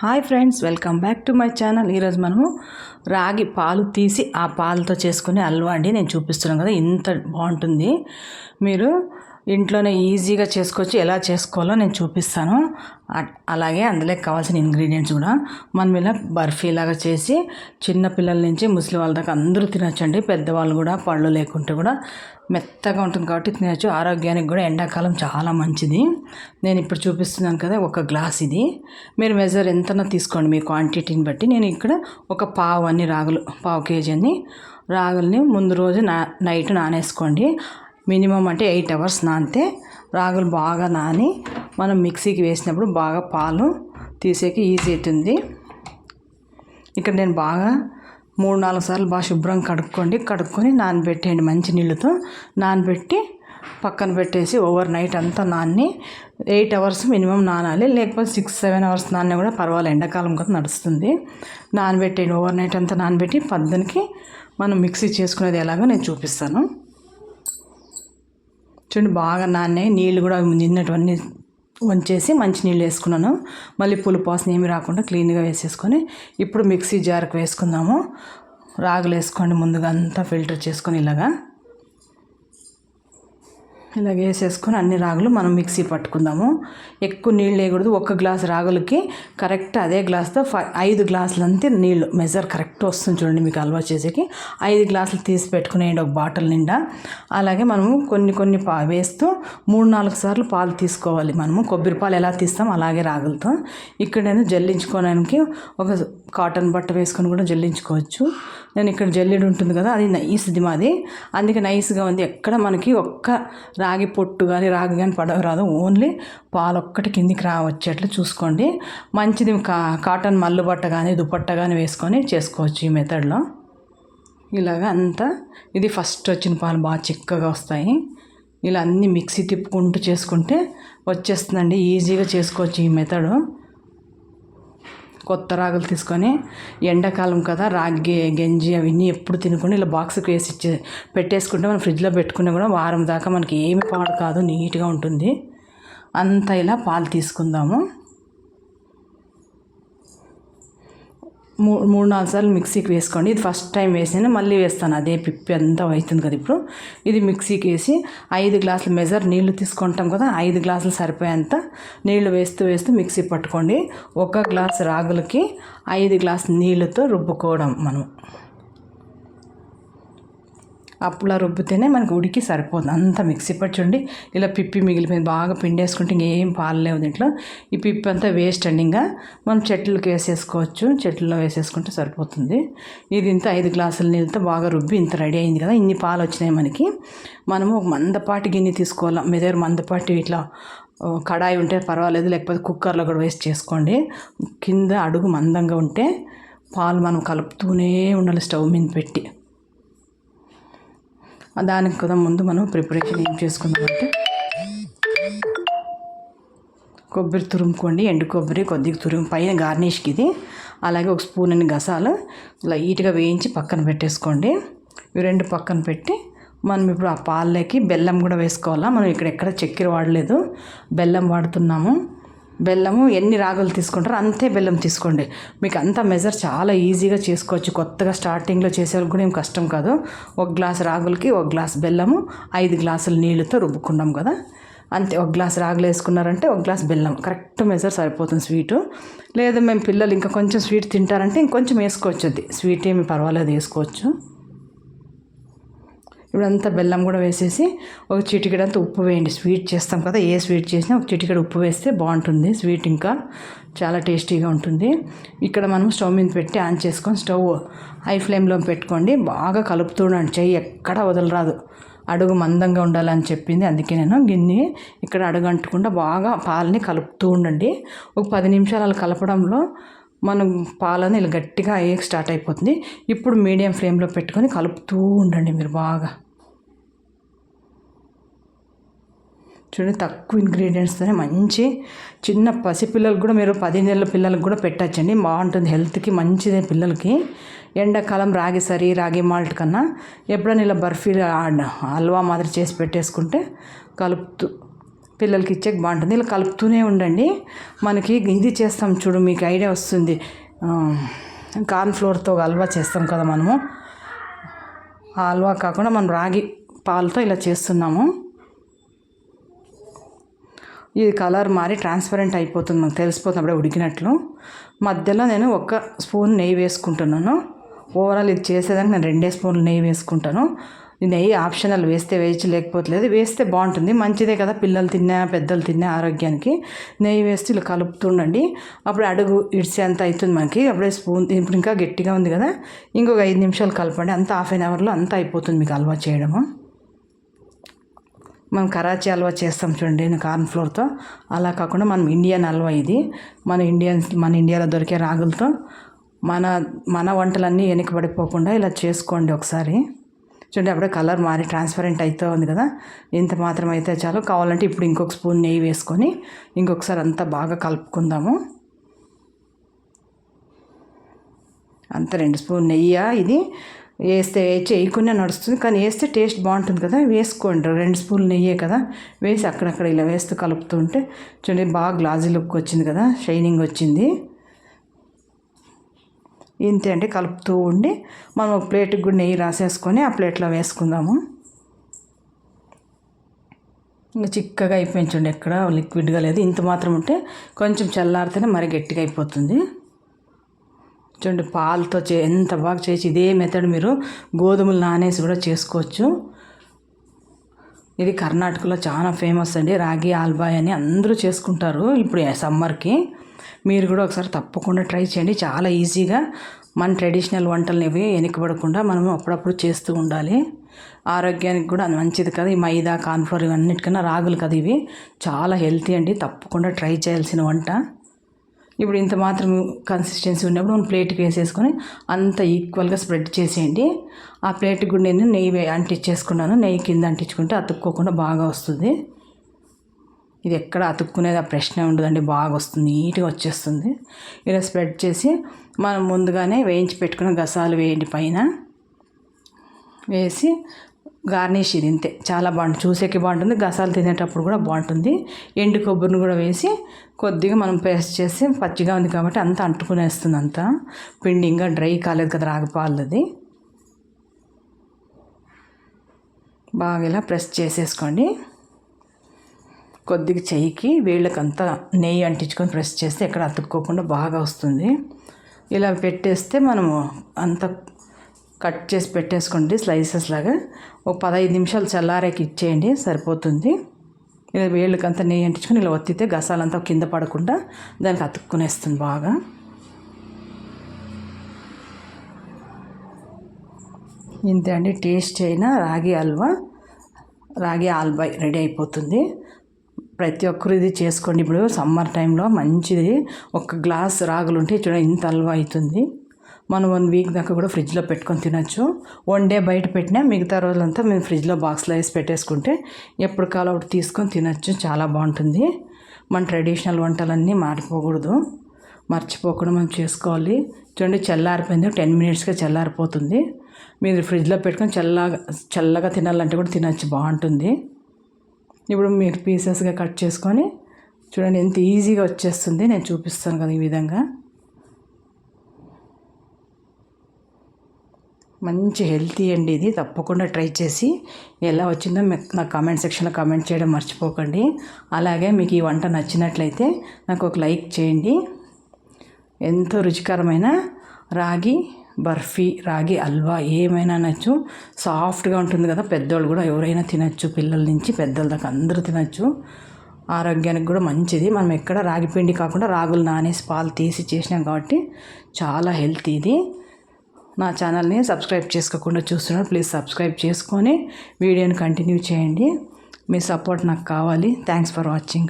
Hi friends welcome back to my channel. ఈరోజు మనము రాగి పాలు తీసి ఆ పాలతో చేసుకునే హల్వా అండి నేను చూపిస్తున్నాను కదా ఇంత బాగుంటుంది. మీరు ఇంట్లోనే ఈజీగా చేసుకోవచ్చు. ఎలా చేసుకోవాలో నేను చూపిస్తాను. అలాగే అందులో కావాల్సిన ఇంగ్రీడియంట్స్ కూడా మనం ఇలా బర్ఫీ లాగా చేసి చిన్న పిల్లల నుంచి ముసలి వాళ్ళ దాకా అందరూ తినొచ్చండి. పెద్దవాళ్ళు కూడా పళ్ళు లేకుంటే కూడా మెత్తగా ఉంటుంది కాబట్టి తినచ్చు. ఆరోగ్యానికి కూడా ఎండాకాలం చాలా మంచిది. నేను ఇప్పుడు చూపిస్తున్నాను కదా ఒక గ్లాస్ ఇది. మీరు మెజర్ ఎంతనో తీసుకోండి మీ క్వాంటిటీని బట్టి. నేను ఇక్కడ ఒక పావు అన్ని రాగులు పావు కేజీ అన్ని రాగుల్ని ముందు రోజు నా నైట్ నానేసుకోండి. మినిమం అంటే ఎయిట్ అవర్స్ నానితే రాగులు బాగా నాని మనం మిక్సీకి వేసినప్పుడు బాగా పాలు తీసేకి ఈజీ అవుతుంది. ఇక్కడ నేను బాగా మూడు నాలుగు సార్లు బాగా శుభ్రం కడుక్కోండి. కడుక్కొని నానబెట్టేయండి మంచి నీళ్ళతో. నానబెట్టి పక్కన పెట్టేసి ఓవర్ నైట్ అంతా నాన్ని ఎయిట్ అవర్స్ మినిమం నానాలి. లేకపోతే సిక్స్ సెవెన్ అవర్స్ నాన్న కూడా పర్వాలేదు. ఎండాకాలం కదా నడుస్తుంది. నానబెట్టేయండి. ఓవర్ నైట్ అంతా నానబెట్టి పద్దనికి మనం మిక్సీ చేసుకునేది ఎలాగో నేను చూపిస్తాను. చూడండి బాగా నానే నీళ్ళు కూడా నిన్నటివన్నీ వంచేసి మంచి నీళ్ళు వేసుకున్నాను. మళ్ళీ పులుపు ఏమి రాకుండా క్లీన్గా వేసేసుకొని ఇప్పుడు మిక్సీ జార్కి వేసుకుందాము. రాగులు వేసుకోండి ముందుగా అంతా ఫిల్టర్ చేసుకొని ఇలాగా. ఇలా వేసేసుకొని అన్ని రాగులు మనం మిక్సీ పట్టుకుందాము. ఎక్కువ నీళ్ళు వేయకూడదు ఒక్క గ్లాస్ రాగులకి కరెక్ట్ అదే గ్లాస్తో ఫై ఐదు గ్లాసులు అంతే నీళ్ళు మెజర్ కరెక్ట్ వస్తుంది చూడండి మీకు హల్వా చేసేకి. ఐదు గ్లాసులు తీసి పెట్టుకునేయండి ఒక బాటిల్ నిండా. అలాగే మనము కొన్ని కొన్ని పా వేస్తూ మూడు నాలుగు సార్లు పాలు తీసుకోవాలి మనము. కొబ్బరి పాలు ఎలా తీస్తాం? అలాగే రాగులతో. ఇక్కడ నేను జల్లించుకోవడానికి ఒక కాటన్ బట్ట వేసుకొని కూడా జల్లించుకోవచ్చు. నేను ఇక్కడ జల్లెడు ఉంటుంది కదా అది నైస్ది మాది. అందుకే నైస్గా ఉంది. ఎక్కడ మనకి ఒక్క రాగి పొట్టు కానీ రాగి కానీ పడవ రాదు. ఓన్లీ పాలు ఒక్కటి కిందికి రా వచ్చేట్లు చూసుకోండి. మంచిది కా కాటన్ మల్లు బట్ట కానీ దుపట్ట కానీ వేసుకొని చేసుకోవచ్చు ఈ మెథడ్లో. ఇలాగ అంతా. ఇది ఫస్ట్ వచ్చిన పాలు బాగా చిక్కగా వస్తాయి. ఇలా అన్నీ మిక్సీ తిప్పుకుంటూ చేసుకుంటే వచ్చేస్తుందండి. ఈజీగా చేసుకోవచ్చు ఈ మెథడు. కొత్త రాగులు తీసుకొని ఎండాకాలం కదా రాగి గంజి అవన్నీ ఎప్పుడు తినకుండా ఇలా బాక్స్కి వేసి ఇచ్చే పెట్టేసుకుంటే మనం ఫ్రిడ్జ్లో పెట్టుకున్నా కూడా వారం దాకా మనకి ఏమి పాడు కాదు నీట్గా ఉంటుంది. అంత ఇలా పాలు తీసుకుందాము. మూ మూడు నాలుగు సార్లు మిక్సీకి వేసుకోండి. ఇది ఫస్ట్ టైం వేసాను మళ్ళీ వేస్తాను. అదే పిప్పి అంతా అవుతుంది కదా ఇప్పుడు. ఇది మిక్సీకి వేసి ఐదు గ్లాసులు మెజర్ నీళ్ళు తీసుకుంటాం కదా ఐదు గ్లాసులు సరిపోయేంత నీళ్ళు వేస్తూ వేస్తూ మిక్సీ పట్టుకోండి. ఒక గ్లాస్ రాగులకి ఐదు గ్లాసు నీళ్ళతో రుబ్బుకోవడం మనం. అప్పులా రుబ్బితేనే మనకు ఉడికి సరిపోతుంది. అంత మిక్సీ పట్టి ఇలా పిప్పి మిగిలిపోయింది. బాగా పిండేసుకుంటే ఇంకేం పాలు లేవు దీంట్లో. ఈ పిప్పి అంతా వేస్ట్ అండి ఇంకా. మనం చెట్లకి వేసేసుకోవచ్చు. చెట్లలో వేసేసుకుంటే సరిపోతుంది. ఇది ఇంత ఐదు గ్లాసుల నీళ్ళతో బాగా రుబ్బి ఇంత రెడీ అయింది కదా. ఇన్ని పాలు వచ్చినాయి మనకి. మనము ఒక మందపాటి గిన్నె తీసుకోవాలి? మీ దగ్గర మందపాటి ఇట్లా కడాయి ఉంటే పర్వాలేదు. లేకపోతే కుక్కర్లో కూడా వేస్ట్ చేసుకోండి. కింద అడుగు మందంగా ఉంటే పాలు మనం కలుపుతూనే ఉండాలి స్టవ్ మీద పెట్టి. దానికి కదా ముందు మనం ప్రిపరేషన్ ఏం చేసుకుందామంటే కొబ్బరి తురుముకోండి ఎండు కొబ్బరి కొద్దిగా తురుము పైన గార్నిష్కి ఇది. అలాగే ఒక స్పూన్ అని గసాలు లైట్గా వేయించి పక్కన పెట్టేసుకోండి. ఇవి రెండు పక్కన పెట్టి మనం ఇప్పుడు ఆ పాలలోకి బెల్లం కూడా వేసుకోవాలా? మనం ఇక్కడ ఎక్కడ చక్కెర వాడలేదు. బెల్లం వాడుతున్నాము. బెల్లము ఎన్ని రాగులు తీసుకుంటారో అంతే బెల్లం తీసుకోండి. మీకు అంత మెజర్ చాలా ఈజీగా చేసుకోవచ్చు. కొత్తగా స్టార్టింగ్లో చేసేవాళ్ళకి కూడా ఏం కష్టం కాదు. ఒక గ్లాస్ రాగులకి ఒక గ్లాస్ బెల్లము ఐదు గ్లాసులు నీళ్ళతో రుబ్బుకున్నాం కదా. అంతే ఒక గ్లాస్ రాగులు వేసుకున్నారంటే ఒక గ్లాస్ బెల్లం. కరెక్ట్ మెజర్ సరిపోతుంది స్వీటు లేదు మేము పిల్లలు ఇంకా కొంచెం స్వీట్ తింటారంటే ఇంకొంచెం వేసుకోవచ్చు అది. స్వీట్ ఏమి పర్వాలేదు వేసుకోవచ్చు. ఇప్పుడంతా బెల్లం కూడా వేసేసి ఒక చిటికెడంత ఉప్పు వేయండి. స్వీట్ చేస్తాం కదా ఏ స్వీట్ చేసినా ఒక చిటికెడ ఉప్పు వేస్తే బాగుంటుంది. స్వీట్ ఇంకా చాలా టేస్టీగా ఉంటుంది. ఇక్కడ మనం స్టవ్ మీద పెట్టి ఆన్ చేసుకొని స్టవ్ హై ఫ్లేమ్లో పెట్టుకోండి. బాగా కలుపుతూ ఉండండి. చెయ్యి ఎక్కడా వదలరాదు. అడుగు మందంగా ఉండాలని చెప్పింది. అందుకే నేను గిన్నె ఇక్కడ అడుగు అంటుకుండా బాగా పాలని కలుపుతూ ఉండండి. ఒక పది నిమిషాలు అలా కలపడంలో మనం పాలని ఇలా గట్టిగా అయ్యేకి స్టార్ట్ అయిపోతుంది. ఇప్పుడు మీడియం ఫ్లేమ్లో పెట్టుకొని కలుపుతూ ఉండండి మీరు బాగా. చూడండి తక్కువ ఇంగ్రీడియంట్స్తోనే మంచి చిన్న పసిపిల్లలకు కూడా మీరు పది నెలల పిల్లలకు కూడా పెట్టచ్చండి. బాగుంటుంది హెల్త్కి మంచిదే పిల్లలకి. ఎండాకాలం రాగి సరి రాగి మాల్ట్ కన్నా ఎప్పుడైనా ఇలా బర్ఫీ హల్వా మాదిరి చేసి పెట్టేసుకుంటే కలుపుతూ పిల్లలకి ఇచ్చే బాగుంటుంది. ఇలా కలుపుతూనే ఉండండి. మనకి ఇది చేస్తాం చూడు మీకు ఐడియా వస్తుంది. కార్న్ ఫ్లోర్తో హల్వా చేస్తాం కదా మనము. ఆ హల్వా కాకుండా మనం రాగి పాలతో ఇలా చేస్తున్నాము. ఇది కలర్ మారి ట్రాన్స్పరెంట్ అయిపోతుంది. మనకు తెలిసిపోతుంది అప్పుడే ఉడికినట్లు. మధ్యలో నేను ఒక స్పూన్ నెయ్యి వేసుకుంటున్నాను. ఓవరాల్ ఇది చేసేదానికి నేను రెండే స్పూన్లు నెయ్యి వేసుకుంటాను. నెయ్యి ఆప్షనల్ వేస్తే వేయచ్చు లేకపోతే వేస్తే బాగుంటుంది. మంచిదే కదా పిల్లలు తిన్నా పెద్దలు తిన్నా ఆరోగ్యానికి. నెయ్యి వేస్తే ఇలా కలుపుతుండండి. అప్పుడు అడుగు ఇడిసే అంత అవుతుంది మనకి. అప్పుడే స్పూన్ ఇప్పుడు ఇంకా గట్టిగా ఉంది కదా. ఇంకొక ఐదు నిమిషాలు కలపండి. అంత హాఫ్ అన్ అవర్లో అంత అయిపోతుంది మీకు హల్వా చేయడము. మనం కరాచీ హల్వా చేస్తాం చూడండి కార్న్ ఫ్లోర్తో. అలా కాకుండా మనం ఇండియన్ హల్వా ఇది. మన ఇండియన్ మన ఇండియాలో దొరికే రాగులతో. మన మన వంటలన్నీ వెనకబడిపోకుండా ఇలా చేసుకోండి ఒకసారి. చూడండి అప్పుడే కలర్ మారి ట్రాన్స్పరెంట్ అవుతూ ఉంది కదా. ఇంత మాత్రం అయితే చాలు. కావాలంటే ఇప్పుడు ఇంకొక స్పూన్ నెయ్యి వేసుకొని ఇంకొకసారి అంతా బాగా కలుపుకుందాము. అంత రెండు స్పూన్ నెయ్యి ఇది. వేస్తే చేయకుండా నడుస్తుంది కానీ వేస్తే టేస్ట్ బాగుంటుంది కదా. వేసుకోండి రెండు స్పూన్లు నెయ్యే కదా. వేసి అక్కడక్కడ ఇలా వేస్తూ కలుపుతుంటే చూడండి బాగా గ్లాజీ లుక్ వచ్చింది కదా. షైనింగ్ వచ్చింది. ఇంతే అంటే కలుపుతూ ఉండి మనం ఒక ప్లేట్కి కూడా నెయ్యి రాసేసుకొని ఆ ప్లేట్లో వేసుకుందాము. ఇంకా చిక్కగా అయిపోయించండి ఎక్కడ లిక్విడ్గా లేదు. ఇంత మాత్రం ఉంటే కొంచెం చల్లారితేనే మరి గట్టిగా అయిపోతుంది. చూడండి పాలతో చే ఎంత బాగా చేసి ఇదే మెథడ్ మీరు గోధుమలు నానేసి కూడా చేసుకోవచ్చు. ఇది కర్ణాటకలో చాలా ఫేమస్ అండి రాగి ఆల్బాయ్ అని అందరూ చేసుకుంటారు. ఇప్పుడు సమ్మర్కి మీరు కూడా ఒకసారి తప్పకుండా ట్రై చేయండి. చాలా ఈజీగా మన ట్రెడిషనల్ వంటలని ఇవి వెనకబడకుండా మనం అప్పుడప్పుడు చేస్తూ ఉండాలి. ఆరోగ్యానికి కూడా మంచిది కదా. ఈ మైదా కాన్ఫ్లోర్ ఇవన్నిటికన్నా రాగులు కదా ఇవి. చాలా హెల్తీ అండి. తప్పకుండా ట్రై చేయాల్సిన వంట. ఇప్పుడు ఇంత మాత్రం కన్సిస్టెన్సీ ఉన్నప్పుడు మనం ప్లేట్కి వేసేసుకొని అంత ఈక్వల్గా స్ప్రెడ్ చేసేయండి. ఆ ప్లేట్కి కూడా నేను నెయ్యి అంటించేసుకున్నాను. నెయ్యి కింద అంటించుకుంటే అతుక్కోకుండా బాగా వస్తుంది. ఇది ఎక్కడ అతుక్కునేది ఆ ప్రశ్న ఉండదండి బాగా వస్తుంది నీట్గా వచ్చేస్తుంది. ఇలా స్ప్రెడ్ చేసి మనం ముందుగానే వేయించి పెట్టుకున్న గసాలు వేయండి పైన. వేసి గార్నిష్ ఇది ఇంతే. చాలా బాగుంటుంది చూసేకి బాగుంటుంది గసాలు తినేటప్పుడు కూడా బాగుంటుంది. ఎండు కొబ్బరిని కూడా వేసి కొద్దిగా మనం పేస్ట్ చేసి పచ్చిగా ఉంది కాబట్టి అంతా అంటుకునేస్తుంది అంతా పిండి ఇంకా డ్రై కాలేదు కదా రాగపాలది బాగా ఇలా ప్రెస్ చేసేసుకోండి. కొద్దిగా చెయ్యికి వేళ్ళకంతా నెయ్యి అంటించుకొని ప్రెస్ చేస్తే ఎక్కడ అతుక్కోకుండా బాగా వస్తుంది. ఇలా పెట్టేస్తే మనము అంత కట్ చేసి పెట్టేసుకోండి స్లైసెస్ లాగా. ఒక పదహైదు నిమిషాలు చల్లారేకి ఇచ్చేయండి సరిపోతుంది. ఇలా వేళ్ళకంతా నెయ్యి అంటించుకొని ఇలా ఒత్తితే గసాలంతా కింద పడకుండా దానికి అతుక్కునేస్తుంది బాగా. ఇంతే అండి టేస్ట్ అయినా రాగి హల్వా రాగి ఆల్బాయ్ రెడీ అయిపోతుంది. ప్రతి ఒక్కరు ఇది చేసుకోండి. ఇప్పుడు సమ్మర్ టైంలో మంచిది. ఒక గ్లాస్ రాగులు ఉంటే చూడండి ఇంత అల్వా అవుతుంది. మనం వన్ వీక్ దాకా కూడా ఫ్రిడ్జ్లో పెట్టుకొని తినచ్చు. వన్ డే బయట పెట్టినా మిగతా రోజులంతా మేము ఫ్రిడ్జ్లో బాక్స్లో వేసి పెట్టేసుకుంటే ఎప్పుడు కాలో ఒకటి తీసుకొని తినచ్చు. చాలా బాగుంటుంది. మన ట్రెడిషనల్ వంటలన్నీ మారిపోకూడదు. మర్చిపోకుండా మనం చేసుకోవాలి. చూడండి చల్లారిపోయింది. టెన్ మినిట్స్గా చల్లారిపోతుంది. మీరు ఫ్రిడ్జ్లో పెట్టుకొని చల్లగా చల్లగా తినాలంటే కూడా తినచ్చు. బాగుంటుంది. ఇప్పుడు మీరు పీసెస్గా కట్ చేసుకొని చూడండి ఎంత ఈజీగా వచ్చేస్తుంది. నేను చూపిస్తాను కదా ఈ విధంగా. మంచి హెల్తీ అండి ఇది. తప్పకుండా ట్రై చేసి ఎలా వచ్చిందో నా కామెంట్ సెక్షన్లో కామెంట్ చేయడం మర్చిపోకండి. అలాగే మీకు ఈ వంట నచ్చినట్లయితే నాకు ఒక లైక్ చేయండి. ఎంతో రుచికరమైన రాగి బర్ఫీ రాగి హల్వా ఏమైనా నచ్చు సాఫ్ట్గా ఉంటుంది కదా పెద్దవాళ్ళు కూడా ఎవరైనా తినచ్చు. పిల్లల నుంచి పెద్దల దాకా అందరూ తినచ్చు. ఆరోగ్యానికి కూడా మంచిది. మనం ఎక్కడ రాగి పిండి కాకుండా రాగులు నానేసి పాలు తీసి చేసినాం కాబట్టి చాలా హెల్తీ ఇది. నా ఛానల్ని సబ్స్క్రైబ్ చేసుకోకుండా చూస్తున్నారు. ప్లీజ్ సబ్స్క్రైబ్ చేసుకొని వీడియోని కంటిన్యూ చేయండి. మీ సపోర్ట్ నాకు కావాలి. Thanks for watching.